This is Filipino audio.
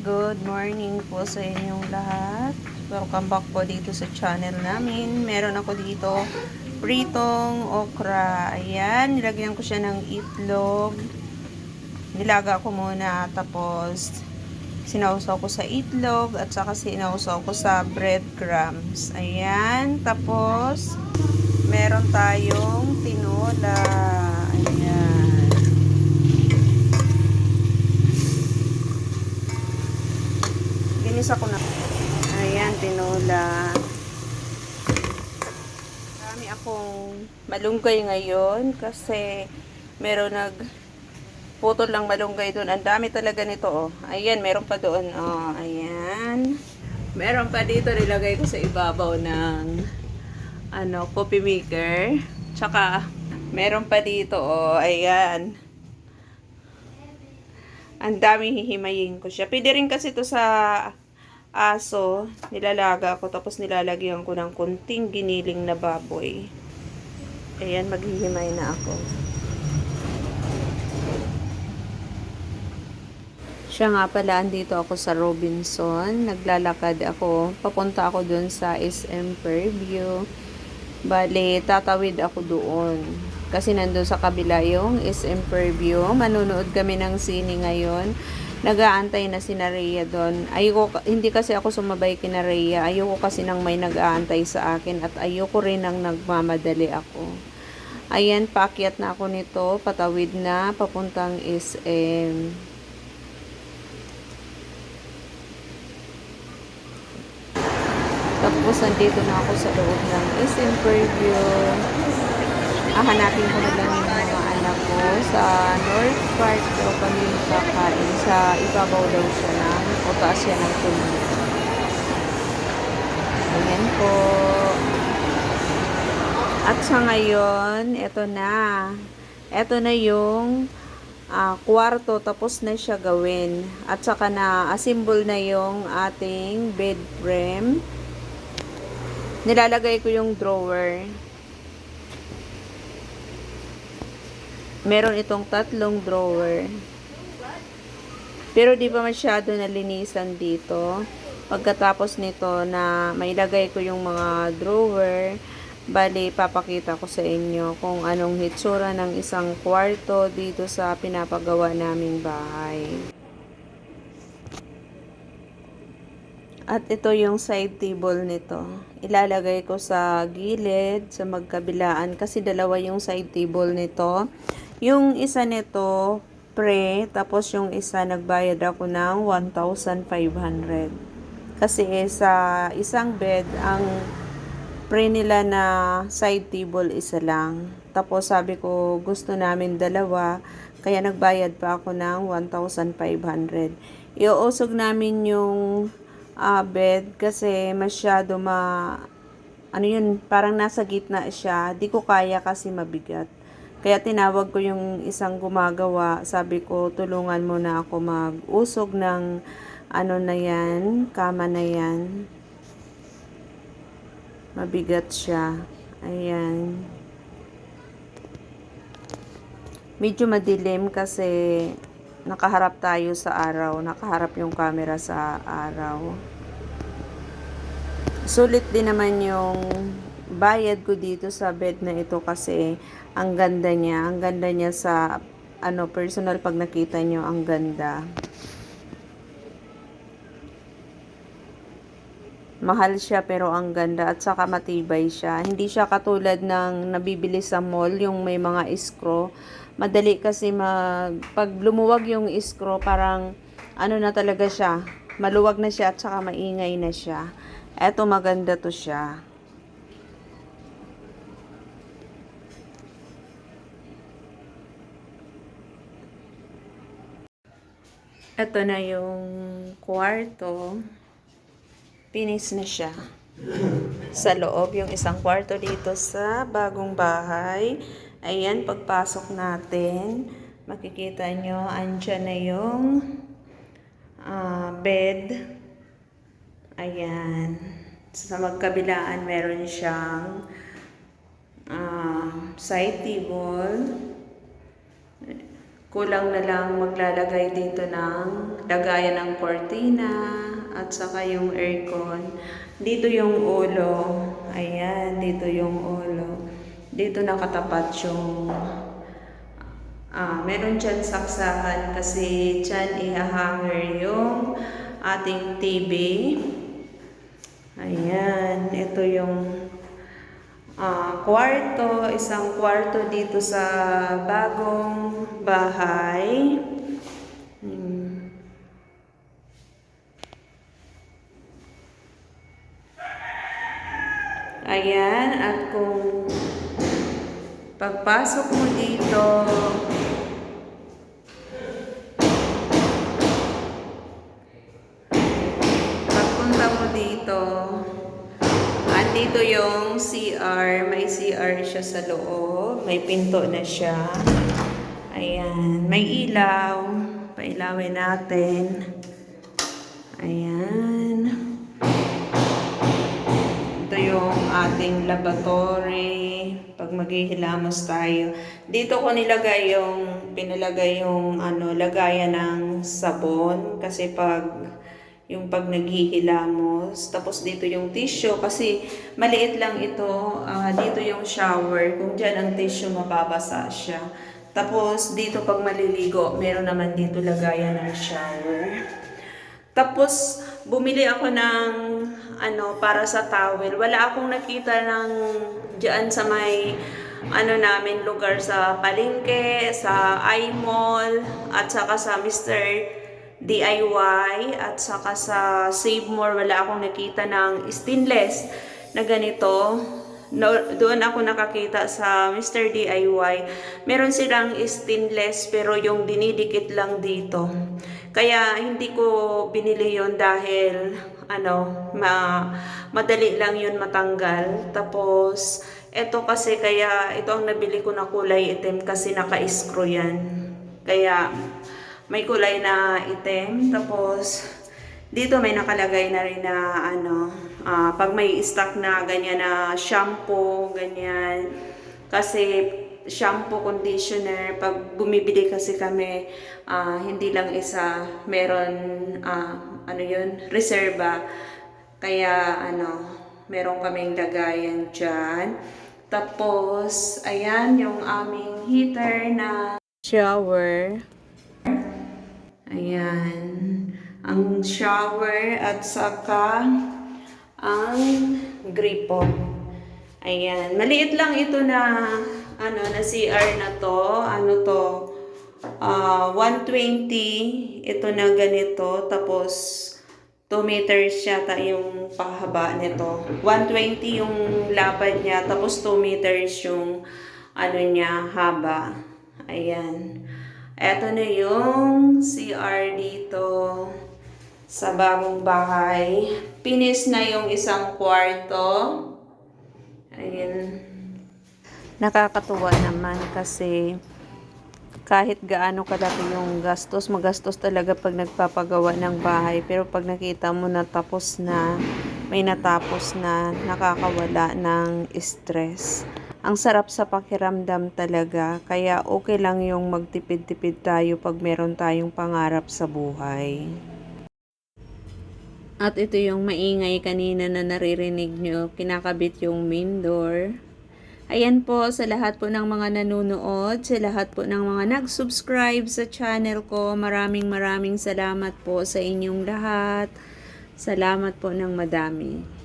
good morning po sa inyong lahat. Welcome back po dito sa channel namin. Meron ako dito pritong okra. Ayan, nilagyan ko siya ng itlog. Nilaga ko muna tapos sinausaw ko sa itlog at saka sinausaw ko sa breadcrumbs. Ayan, tapos meron tayong tinola. Ayan. Ginisa ko na. Ayan, tinola. Marami akong malunggay ngayon kasi meron nag putol lang malunggay doon. Ang dami talaga nito, oh. Ayan, meron pa doon, oh. Ayan. Meron pa dito, nilagay ko sa ibabaw ng ano, coffee maker. Tsaka, meron pa dito, oh. Ayan. Ang dami hihimayin ko siya. Pwede rin kasi to sa aso. Nilalaga ko tapos nilalagyan ko ng kunting giniling na baboy. Ayan, maghihimay na ako. Siya nga pala, andito ako sa Robinson. Naglalakad ako. Papunta ako dun sa SM Fairview. Bale, tatawid ako doon. Kasi nandun sa kabila yung SM Fairview. Manunood kami ng sine ngayon. Nag-aantay na si Rhea doon. Ayoko, hindi kasi ako sumabay kina Rhea. Ayoko kasi nang may nag-aantay sa akin. At ayoko rin nang nagmamadali ako. Ayan, paakyat na ako nito. Patawid na, papuntang SM. Tapos, nandito na ako sa loob ng SM Preview. Hahanapin ko na lang yung mga anak ko sa North Park daw kami kakain. Sa ibabaw daw siya ng o taas siya ng tuloy. Ayan po. At sa ngayon, eto na. Eto na yung ah, kwarto tapos na siya gawin. At saka na assemble na yung ating bed frame. Nilalagay ko yung drawer. Meron itong tatlong drawer. Pero di pa masyado nalinisan dito. Pagkatapos nito na mailagay ko yung mga drawer, bali papakita ko sa inyo kung anong hitsura ng isang kwarto dito sa pinapagawa naming bahay. At ito yung side table nito. Ilalagay ko sa gilid, sa magkabilaan, kasi dalawa yung side table nito. Yung isa nito, pre, tapos yung isa nagbayad ako ng 1,500. Kasi sa isang bed, ang pre nila na side table isa lang. Tapos sabi ko, gusto namin dalawa, kaya nagbayad pa ako ng 1,500. Iuusog namin yung ah, bed kasi masyado ma ano yun, parang nasa gitna siya. Di ko kaya kasi mabigat. Kaya tinawag ko yung isang gumagawa. Sabi ko, tulungan mo na ako mag-usog ng ano na yan, kama na yan. Mabigat siya. Ayan. Medyo madilim kasi nakaharap tayo sa araw. Nakaharap yung camera sa araw. Sulit din naman yung bayad ko dito sa bed na ito kasi ang ganda niya. Ang ganda niya sa ano personal pag nakita nyo ang ganda. Mahal siya pero ang ganda at saka matibay siya. Hindi siya katulad ng nabibili sa mall yung may mga screw. Madali kasi mag pag lumuwag yung screw parang ano na talaga siya. Maluwag na siya at saka maingay na siya. Eto maganda to siya. Ito na yung kwarto. Pinis na siya. Sa loob, yung isang kwarto dito sa bagong bahay. Ayan, pagpasok natin, makikita nyo, andyan na yung ah, bed. Ayan. Sa magkabilaan, meron siyang ah, side table. Kulang na lang maglalagay dito ng lagayan ng cortina at saka yung aircon. Dito yung ulo. Ayan, dito yung ulo. Dito nakatapat yung Ah, meron dyan saksakan kasi dyan ihahanger yung ating TV. Ayan, ito yung ah, kwarto, isang kwarto dito sa bagong bahay. Hmm. Ayan, at kung pagpasok mo dito, andito yung CR, may CR siya sa loob, may pinto na siya. Ayan, may ilaw, pailawin natin. Ayan. Ito yung ating laboratory. Pag maghihilamos tayo. Dito ko nilagay yung, pinalagay yung ano, lagayan ng sabon. Kasi pag, yung pag naghihilamos. Tapos dito yung tissue. Kasi maliit lang ito. ah, dito yung shower. Kung dyan ang tissue, mababasa siya. Tapos dito pag maliligo, meron naman dito lagayan ng shower. Tapos, bumili ako ng ano, para sa towel. Wala akong nakita ng diyan sa may ano namin lugar sa palengke, sa iMall, at saka sa Mr. DIY, at saka sa Save More. Wala akong nakita ng stainless na ganito. No, doon ako nakakita sa Mr. DIY. Meron silang stainless pero yung dinidikit lang dito. Kaya hindi ko binili yon dahil ano, ma madali lang yun matanggal. Tapos eto kasi kaya ito ang nabili ko na kulay itim kasi naka-screw yan. Kaya may kulay na itim. Tapos dito may nakalagay na rin na ano, ah, pag may stock na ganyan na shampoo, ganyan. Kasi shampoo, conditioner, pag bumibili kasi kami, ah, hindi lang isa, meron, ah, ano yun, reserva. Kaya, ano, meron kaming lagayan dyan. Tapos, ayan, yung aming heater na shower. Ayan. Ang shower at saka ang gripo. Ayan. Maliit lang ito na ano na CR na to. Ano to? Ah, 120 ito na ganito tapos 2 meters yata yung pahaba nito. 120 yung lapad niya tapos 2 meters yung ano niya haba. Ayan. Ito na yung CR dito sa bagong bahay. Pinis na yung isang kwarto. Ayan. Nakakatuwa naman kasi kahit gaano kalaki yung gastos, magastos talaga pag nagpapagawa ng bahay. Pero pag nakita mo na tapos na, may natapos na, nakakawala ng stress. Ang sarap sa pakiramdam talaga, kaya okay lang yung magtipid-tipid tayo pag meron tayong pangarap sa buhay. At ito yung maingay kanina na naririnig nyo, kinakabit yung main door. Ayan po sa lahat po ng mga nanonood, sa lahat po ng mga nag-subscribe sa channel ko. Maraming maraming salamat po sa inyong lahat. Salamat po ng madami.